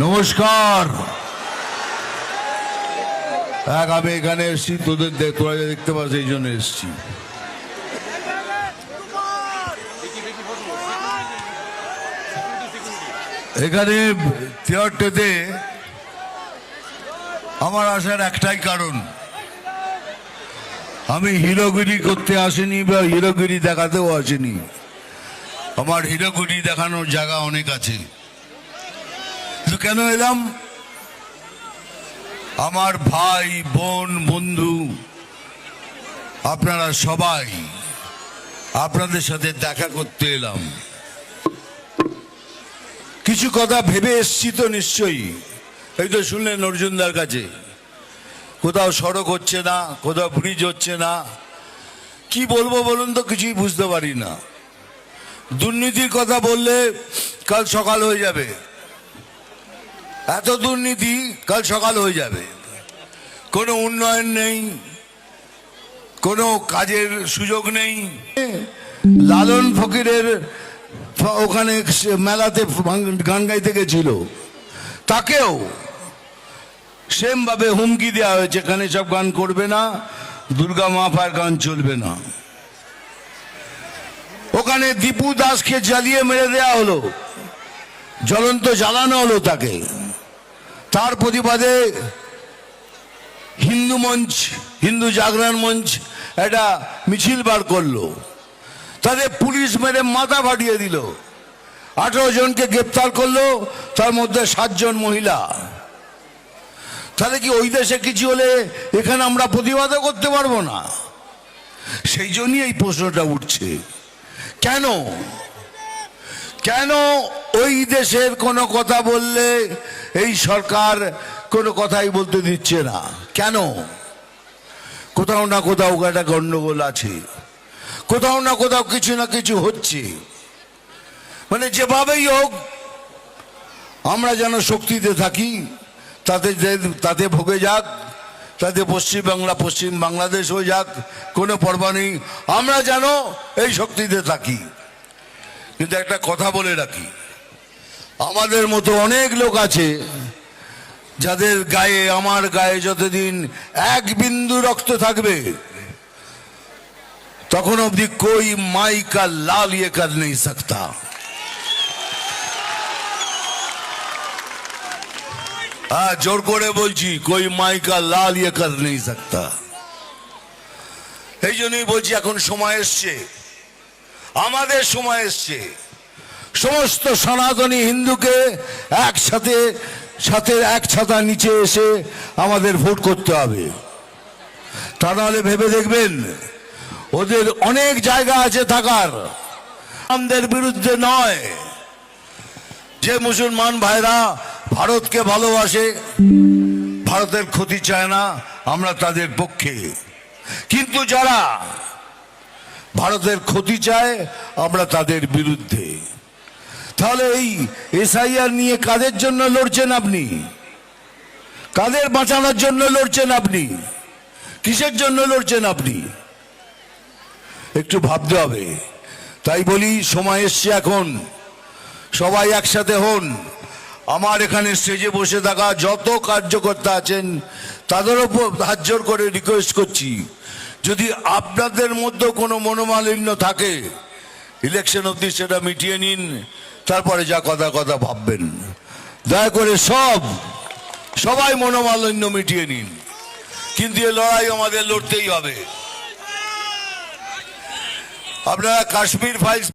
নমস্কার। এক আমি এখানে এসছি, তোদের তোরা দেখতে পাস এই জন্য এসছি। এখানে থিয়েটারটাতে আমার আসার একটাই কারণ। আমি হিরোগিরি করতে আসিনি বা হিরোগিরি দেখাতেও আসিনি। আমার হিরোগিরি দেখানোর জায়গা অনেক আছে। কেন এলাম? আমার ভাই, বোন, বন্ধু, আপনারা সবাই আপনাদের সাথে দেখা করতে এলাম। কিছু কথা ভেবে এসছি তো নিশ্চয়ই। এই তো শুনলেন অর্জুনদার কাছে। কোথাও সড়ক হচ্ছে না, কোথাও ব্রিজ হচ্ছে না। কি বলব বলুন তো, কিছুই বুঝতে পারি না। দুর্নীতির কথা বললে কাল সকাল হয়ে যাবে। এত দুর্নীতি কাল সকাল হয়ে যাবে। কোনো উন্নয়ন নেই, কোনো কাজের সুযোগ নেই। লালন ফকিরের ওখানে মেলাতে গান গাইতে গেছিল। তাকেও সেম ভাবে হুমকি দেওয়া হয়েছে, এখানে সব গান করবে না, দুর্গা মাফার গান চলবে না। ওখানে দীপু দাসকে জ্বালিয়ে মেরে দেয়া হলো, জ্বলন্ত জ্বালানো হলো তাকে। তার প্রতিবাদে হিন্দু মঞ্চ, হিন্দু জাগরণ মঞ্চ একটা মিছিল বার করল। তাদের পুলিশ মেরে মাথা ফাটিয়ে দিল। আঠারো জনকে গ্রেপ্তার করল, তার মধ্যে সাতজন মহিলা। তাহলে কি ওই দেশে কিছু হলে এখানে আমরা প্রতিবাদও করতে পারব না? সেই জন্যই এই প্রশ্নটা উঠছে। কেন? কেন ওই দেশের কোনো কথা বললে এই সরকার কোনো কথাই বলতে দিচ্ছে না। কেন? কোথাও না কোথাও একটা গন্ডগোল আছে। কোথাও না কোথাও কিছু না কিছু হচ্ছে। মানে যেভাবেই হোক, আমরা যেন শক্তিতে থাকি, তাতে তাতে ভোগে যাক, তাতে পশ্চিমবাংলা, পশ্চিম বাংলাদেশ হয়ে যাক, কোনো পর্বা নেই। আমরা যেন এই শক্তিতে থাকি। কিন্তু একটা কথা বলে রাখি আমাদের মতো অনেক লোক আছে যাদের গায়ে, আমার গায়ে যতদিন এক বিন্দু রক্ত থাকবে, তখন অবধি কই মাই কা লাল ইয়ে কর নেই সকতা। হ্যাঁ জোর করে বলছি, কই মাই কা লাল ইয়ে কর নেই সকতা। এই জন্যই বলছি, এখন সময় এসছে। আমাদের সময় এসছে। সমস্ত সনাতনী হিন্দুকে একসাথে, সাথে এক ছাতা নিচে এসে আমাদের ভোট করতে হবে। তা নাহলে ভেবে দেখবেন, ওদের অনেক জায়গা আছে থাকার। আমাদের বিরুদ্ধে নয়। যে মুসলমান ভাইরা ভারতকে ভালোবাসে, ভারতের ক্ষতি চায় না, আমরা তাদের পক্ষে। কিন্তু যারা ভারতের ক্ষতি চায়, আমরা তাদের বিরুদ্ধে। তাহলে এই এসআইআর নিয়ে কাদের জন্য লড়ছেন আপনি? কাদের বাঁচানোর জন্য লড়ছেন আপনি? কিসের জন্য লড়ছেন আপনি? একটু ভাবতে হবে। তাই বলি, সময় এসছে এখন। সবাই একসাথে হন। আমার এখানে স্টেজে বসে থাকা যত কার্যকর্তা আছেন, তাদের উপর হাত করে রিকোয়েস্ট করছি। যদি আপনাদের মধ্যে কোনো মনোমালিন্য থাকে ইলেকশন অবধি সেটা মিটিয়ে নিন। তারপরে যা কথা কথা ভাববেন। দয়া করে সব, সবাই মনোমালিন্য মিটিয়ে নিন। কিন্তু এ লড়াই আমাদের লড়তেই হবে। আপনারা কাশ্মীর ফাইলস